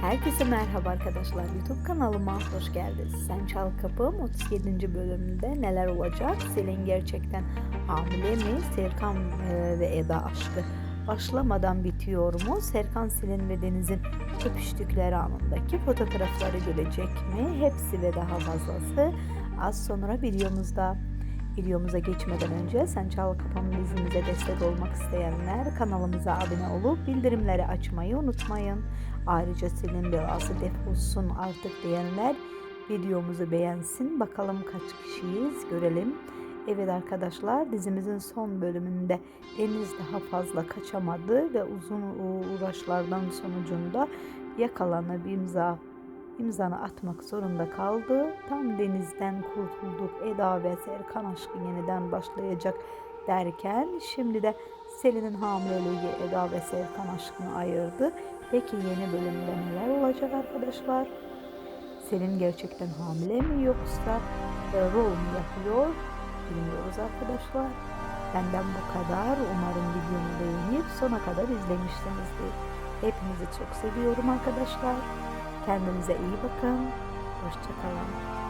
Herkese merhaba arkadaşlar. YouTube kanalıma hoş geldiniz. Sen Çal Kapım 37. bölümünde neler olacak? Selin gerçekten hamile mi? Serkan e, ve Eda aşkı başlamadan bitiyor mu? Serkan, Selin ve Deniz'in öpüştükleri anındaki fotoğrafları görecek mi? Hepsi ve daha fazlası az sonra videomuzda. Videomuza geçmeden önce Sen Çal Kapım dizimize destek olmak isteyenler kanalımıza abone olup bildirimleri açmayı unutmayın. Ayrıca Selin belası defolsun artık diyenler videomuzu beğensin. Bakalım kaç kişiyiz görelim. Evet arkadaşlar dizimizin son bölümünde Deniz daha fazla kaçamadı ve uzun uğraşlardan sonucunda yakalanıp imza imzanı atmak zorunda kaldı. Tam denizden kurtulduk. Eda ve Serkan aşkı yeniden başlayacak derken şimdi de Selin'in hamileliği Eda ve Serkan aşkını ayırdı. Peki yeni bölümde neler olacak arkadaşlar? Selin gerçekten hamile mi yoksa e, rol mu yapıyor? Bilmiyoruz arkadaşlar. Benden bu kadar. Umarım videomu beğenip sona kadar izlemişsinizdir. Hepinizi çok seviyorum arkadaşlar. Kendinize iyi bakın. Hoşçakalın.